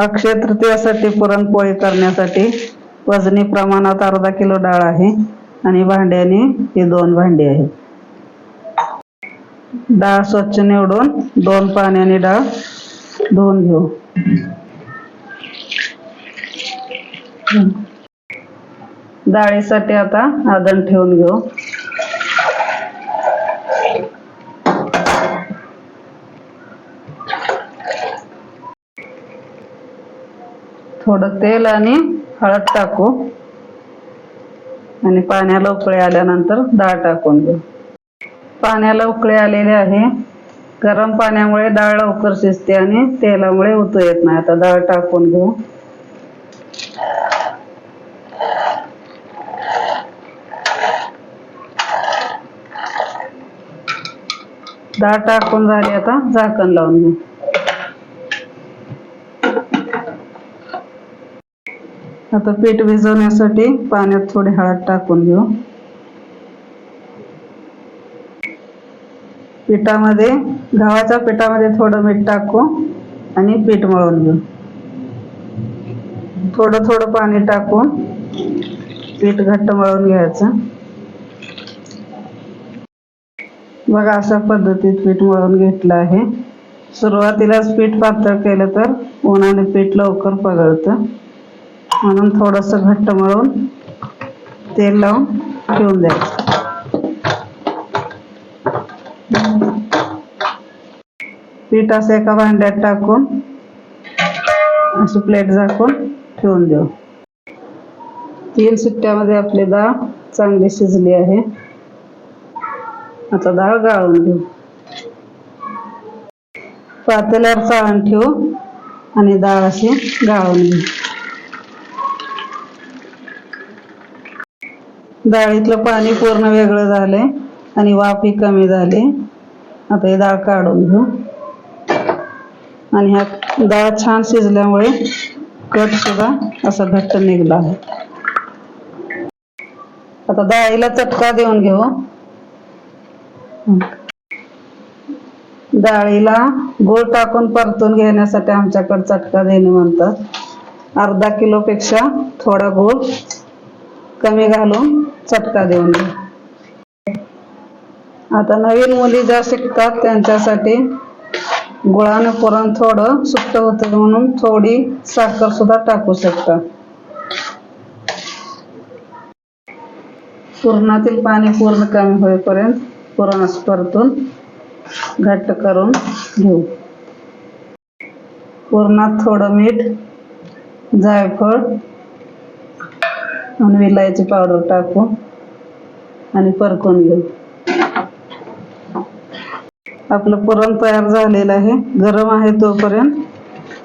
अक्षय तृतीयासाठी पुरणपोळी करण्यासाठी वजनी प्रमाणात अर्धा किलो डाळ आहे आणि भांड्याने ही दोन भांडी आहेत. डाळ स्वच्छ निवडून दोन पाण्याने डाळ धुवून घेऊ. डाळीसाठी आता आदण ठेवून घेऊ. थोडं तेल आणि हळद टाकू. आणि पाण्याला उकळे आल्यानंतर डाळ टाकून घेऊ. पाण्याला उकळे आलेले आहे. गरम पाण्यामुळे डाळ लवकर शिजते आणि तेलामुळे उतू येत नाही. आता डाळ टाकून घेऊ. डाळ टाकून झाली आता झाकण लावून घेऊ. आता पीठ भिजवण्यासाठी पाण्यात थोडी हळद टाकून घेऊ. पिठामध्ये गव्हाच्या पिठामध्ये थोडं मीठ टाकू आणि पीठ मळून घेऊ. थोडं थोडं पाणी टाकून पीठ घट्ट मळून घ्यायचं. बघा अशा पद्धतीत पीठ मळून घेतलं आहे. सुरुवातीलाच पीठ पातळ केलं तर उन्हाने पीठ लवकर पगळतं. म्हणून थोडस घट्ट मळून तेल लावून ठेवून द्यायचं. पीठ असं एका भांड्यात टाकून अशी प्लेट झाकून ठेवून देऊ. तीन सुट्ट्यामध्ये आपली डाळ चांगली शिजली आहे. आता डाळ गाळून घेऊ. पातेल्यावर चाळण ठेवू आणि डाळ अशी गाळून घेऊ. डाळीतलं पाणी पूर्ण वेगळं झालंय आणि वाफी कमी झाली. आता ही डाळ काढून घेऊ. आणि ह्या डाळ छान शिजल्यामुळे कट सुद्धा असा घट्ट निघला आहे. आता डाळीला चटका देऊन घेऊ. डाळीला गूळ टाकून परतून घेण्यासाठी आमच्याकडे चटका देणे म्हणतात. अर्धा किलो पेक्षा थोडा गूळ कमी घालून चटका देऊन आता नवीन मुली ज्या शिकतात त्यांच्यासाठी गुळानं पुरण थोडं सुट्ट होतं म्हणून थोडी साखर सुद्धा टाकू शकता. पुरणातील पाणी पूर्ण कमी होईपर्यंत पुरण परतून घट्ट करून घेऊ. पुरणात थोडं मीठ जायफळ आणि विलायची पावडर टाकू आणि परतून घेऊ. आपलं पुरण तयार झालेलं आहे. गरम आहे तोपर्यंत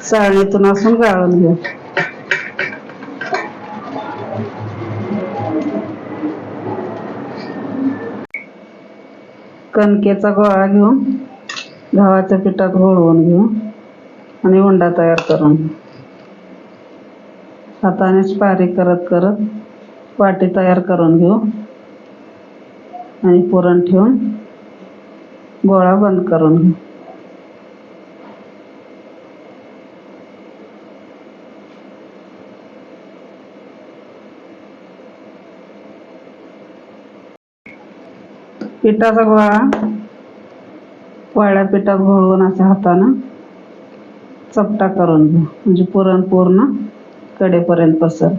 साळणीतून असून गाळून घेऊ. कणकेचा गोळा घेऊन गव्हाच्या पिठात घोळवून घेऊ. आणि उंडा तयार करून हातानेच बारीक करत करत पाटी तयार करून घेऊ. आणि पुरण ठेवून गोळा बंद करून घेऊ. पिठाचा गोळा वाळ्या पिठात घोळवून अशा हातानं चपटा करून घेऊ. म्हणजे पुरण पूर्ण कडेपर्यंत पसर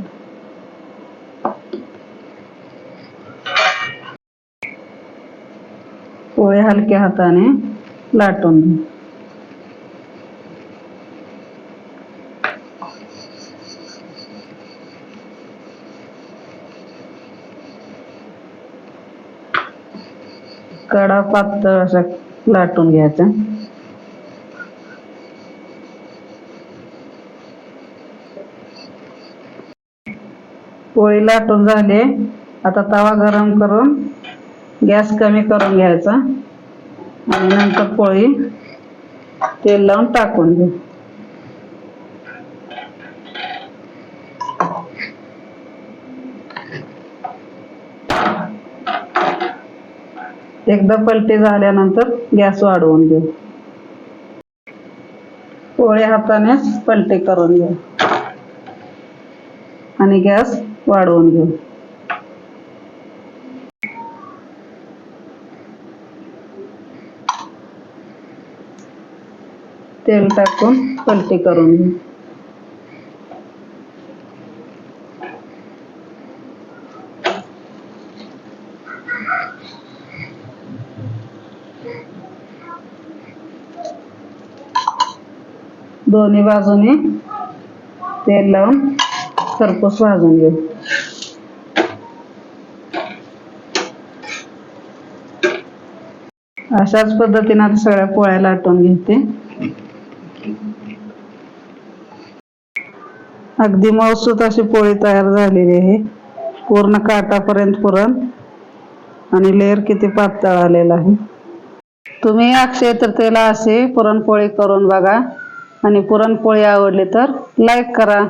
पोळे हलक्या हाताने लाटून. घेऊ कडा पातळ अशा लाटून घ्यायचा. पोळी लाटून झाली. आता तवा गरम करून गॅस कमी करून घ्यायचा. आणि नंतर पोळी तेल लावून टाकून घेऊ. एकदा पलटी झाल्यानंतर गॅस वाढवून घेऊ. पोळी हाताने पलटी करून घेऊ. आणि गॅस वाढवून घेऊ. तेल टाकून पलटी करून घेऊ. दोन्ही बाजूने तेल लावून खरपूस भाजून घेऊ. अशाच पद्धतीने आता सगळ्या पोळ्या लाटून घेते. अगदी मऊसूत अशी पोळी तयार झालेली आहे. पूर्ण काटापर्यंत पुरण आणि लेअर किती पातळ आलेला आहे. तुम्ही अक्षय तृतीयेला असे पुरणपोळी करून बघा. आणि पुरणपोळी आवडली तर लाईक करा.